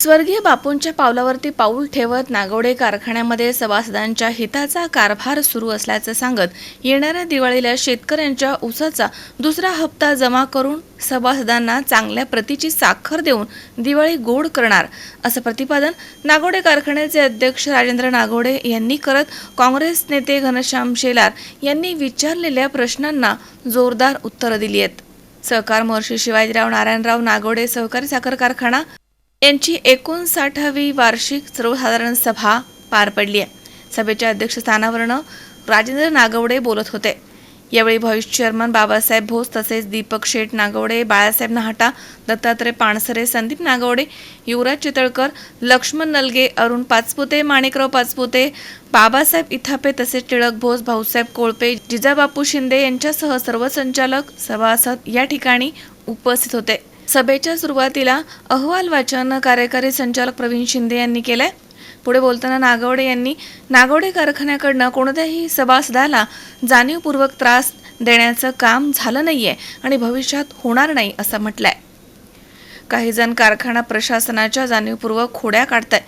स्वर्गीय बापूंच्या पावलावरती पाऊल ठेवत नागवडे कारखान्यामध्ये सभासदांच्या हिताचा कारभार सुरू असल्याचं सांगत येणाऱ्या दिवाळीला शेतकऱ्यांच्या ऊसाचा दुसरा हप्ता जमा करून सभासदांना चांगल्या प्रतीची साखर देऊन दिवाळी गोड करणार असं प्रतिपादन नागोडे कारखान्याचे अध्यक्ष राजेंद्र नागोडे यांनी करत काँग्रेस नेते घनश्याम शेलार यांनी विचारलेल्या प्रश्नांना जोरदार उत्तरं दिली आहेत. सहकार महर्षी शिवाजीराव नारायणराव नागोडे सहकारी साखर कारखाना यांची एकोणसाठावी वार्षिक सर्वसाधारण सभा पार पडली आहे. सभेच्या अध्यक्षस्थानावरनं राजेंद्र नागवडे बोलत होते. यावेळी व्हाईस चेअरमन बाबासाहेब भोस तसेच दीपक शेठ नागवडे बाळासाहेब नहाटा दत्तात्रय पाणसरे संदीप नागवडे युवराज चितळकर लक्ष्मण नलगे अरुण पाचपुते माणिकराव पाचपुते बाबासाहेब इथापे तसेच टिळक भोस भाऊसाहेब कोळपे जिजाबापू शिंदे यांच्यासह सर्व संचालक सभासद या ठिकाणी उपस्थित होते. सभेच्या सुरुवातीला अहवाल वाचन कार्यकारी संचालक प्रवीण शिंदे यांनी केलं आहे पुढे बोलताना नागवडे यांनी नागवडे कारखान्याकडनं कोणत्याही सभासदाला जाणीवपूर्वक त्रास देण्याचं काम झालं नाही आहे आणि भविष्यात होणार नाही असं म्हटलंय. काही जण कारखाना प्रशासनाच्या जाणीवपूर्वक खोड्या काढताय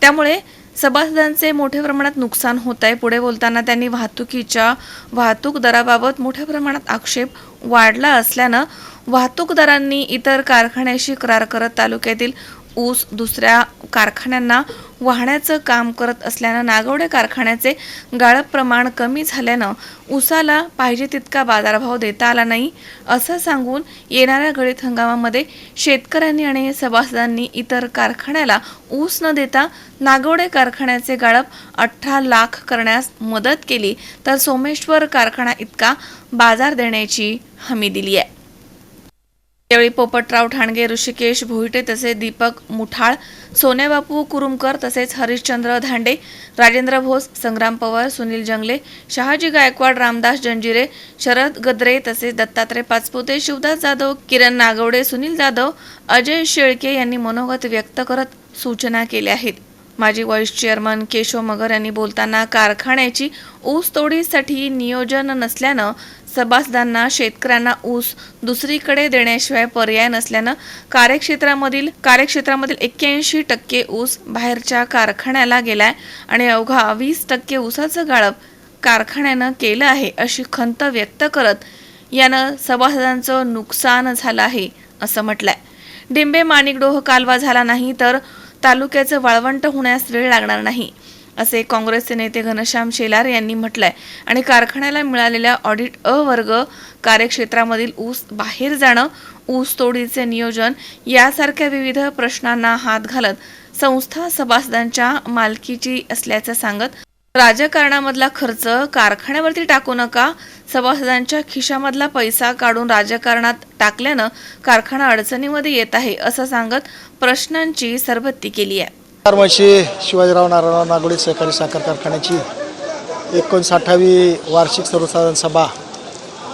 त्यामुळे सभासदांचे मोठ्या प्रमाणात नुकसान होत आहे पुढे बोलताना त्यांनी वाहतुकीच्या वाहतूक दराबाबत मोठ्या प्रमाणात आक्षेप वाढला असल्यानं वाहतूकदारांनी इतर कारखान्याशी करार करत तालुक्यातील ऊस दुसऱ्या कारखान्यांना वाहण्याचं काम करत असल्यानं नागवडे कारखान्याचे गाळप प्रमाण कमी झाल्यानं ऊसाला पाहिजे तितका बाजारभाव देता आला नाही असं सांगून येणाऱ्या गळीत हंगामामध्ये शेतकऱ्यांनी आणि सभासदांनी इतर कारखान्याला ऊस न देता नागवडे कारखान्याचे गाळप अठरा लाख करण्यास मदत केली तर सोमेश्वर कारखाना इतका बाजार देण्याची हमी दिली आहे. यावेळी पोपटराव ठाणगे ऋषिकेश भोईटे तसेच दीपक मुठाळ सोनेबापू कुरुमकर तसेच हरिश्चंद्र धांडे राजेंद्र भोस संग्राम पवार सुनील जंगले शहाजी गायकवाड रामदास जंजिरे शरद गद्रे तसेच दत्तात्रय पाचपुते शिवदास जाधव किरण नागवडे सुनील जाधव अजय शेळके यांनी मनोगत व्यक्त करत सूचना केल्या आहेत. माजी व्हाईस चेअरमन केशव मगर यांनी बोलताना कारखान्याची ऊस तोडीसाठी नियोजन नसल्यानं सभासदांना शेतकऱ्यांना ऊस दुसरीकडे देण्याशिवाय पर्याय नसल्यानं कार्यक्षेत्रामधील कार्यक्षेत्रामधील एक्क्याऐंशी टक्के ऊस बाहेरच्या कारखान्याला गेलाय आणि अवघा वीस टक्के ऊसाचं गाळप कारखान्यानं केलं आहे अशी खंत व्यक्त करत यानं सभासदांचं नुकसान झालं आहे असं म्हटलंय. डिंबे माणिकडोह कालवा झाला नाही तर तालुक्याचं वाळवंट होण्यास वेळ लागणार नाही. असे काँग्रेसचे नेते घनश्याम शेलार यांनी म्हटलंय. आणि कारखान्याला मिळालेल्या ऑडिट अ वर्ग कार्यक्षेत्रामधील ऊस बाहेर जाणं ऊस तोडीचे नियोजन यासारख्या विविध प्रश्नांना हात घालत संस्था सभासदांच्या मालकीची असल्याचं सांगत राजकारणामधला खर्च कारखान्यावरती टाकू नका सभासदांच्या खिशामधला पैसा काढून राजकारणात टाकल्यानं कारखाना अडचणीमध्ये येत आहे असं सांगत प्रश्नांची सरबत्ती केली आहे. फार्मशी शिवाजीराव नारायणराव नागोडे सहकारी साखर कारखान्याची एकोणसाठावी वार्षिक सर्वसाधारण सभा.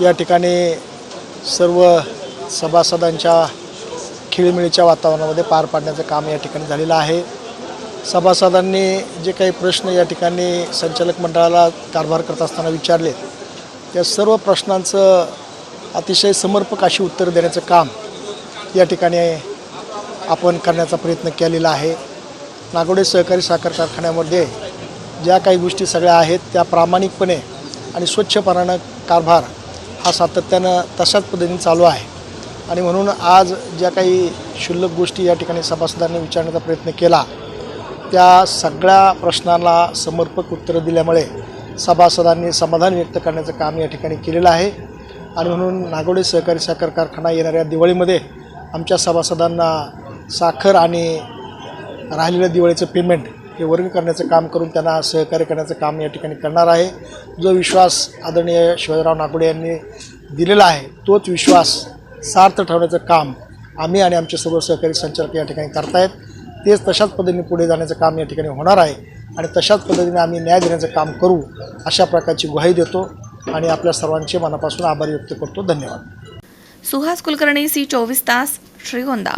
या ठिकाणी सर्व सभासदांच्या खेळीमेळीच्या वातावरणामध्ये पार पाडण्याचं काम या ठिकाणी झालेलं आहे. सभासदांनी जे काही प्रश्न या ठिकाणी संचालक मंडळाला कारभार करत असताना विचारले त्या सर्व प्रश्नांचं अतिशय समर्पक अशी उत्तरं देण्याचं काम या ठिकाणी आपण करण्याचा प्रयत्न केलेला आहे. नागोडे सहकारी साखर कारखान्यामध्ये ज्या काही गोष्टी सगळ्या आहेत त्या प्रामाणिकपणे आणि स्वच्छपणानं कारभार हा सातत्यानं तशाच पद्धतीने चालू आहे. आणि म्हणून आज ज्या काही क्षुल्लक गोष्टी या ठिकाणी सभासदांनी विचारण्याचा प्रयत्न केला त्या सगळ्या प्रश्नांना समर्पक उत्तरं दिल्यामुळे सभासदांनी समाधान व्यक्त करण्याचं काम या ठिकाणी केलेलं आहे. आणि म्हणून नागोडे सहकारी साखर कारखाना येणाऱ्या दिवाळीमध्ये आमच्या सभासदांना साखर आणि राहिलेलं दिवाळीचं पेमेंट हे वर्ग करण्याचं काम करून त्यांना सहकार्य करण्याचं काम या ठिकाणी करणार आहे. जो विश्वास आदरणीय शिवाजीराव नागोडे यांनी दिलेला आहे तोच विश्वास सार्थ ठेवण्याचं काम आम्ही आणि आमचे सर्व सहकारी संचालक या ठिकाणी करतायत. तेच तशाच पद्धतीने पुढे जाण्याचं काम या ठिकाणी होणार आहे आणि तशाच पद्धतीने आम्ही न्याय देण्याचं काम करू अशा प्रकारची ग्वाही देतो आणि आपल्या सर्वांचे मनापासून आभार व्यक्त करतो. धन्यवाद. सुहास कुलकर्णी सी चोवीस तास श्रीगोंदा.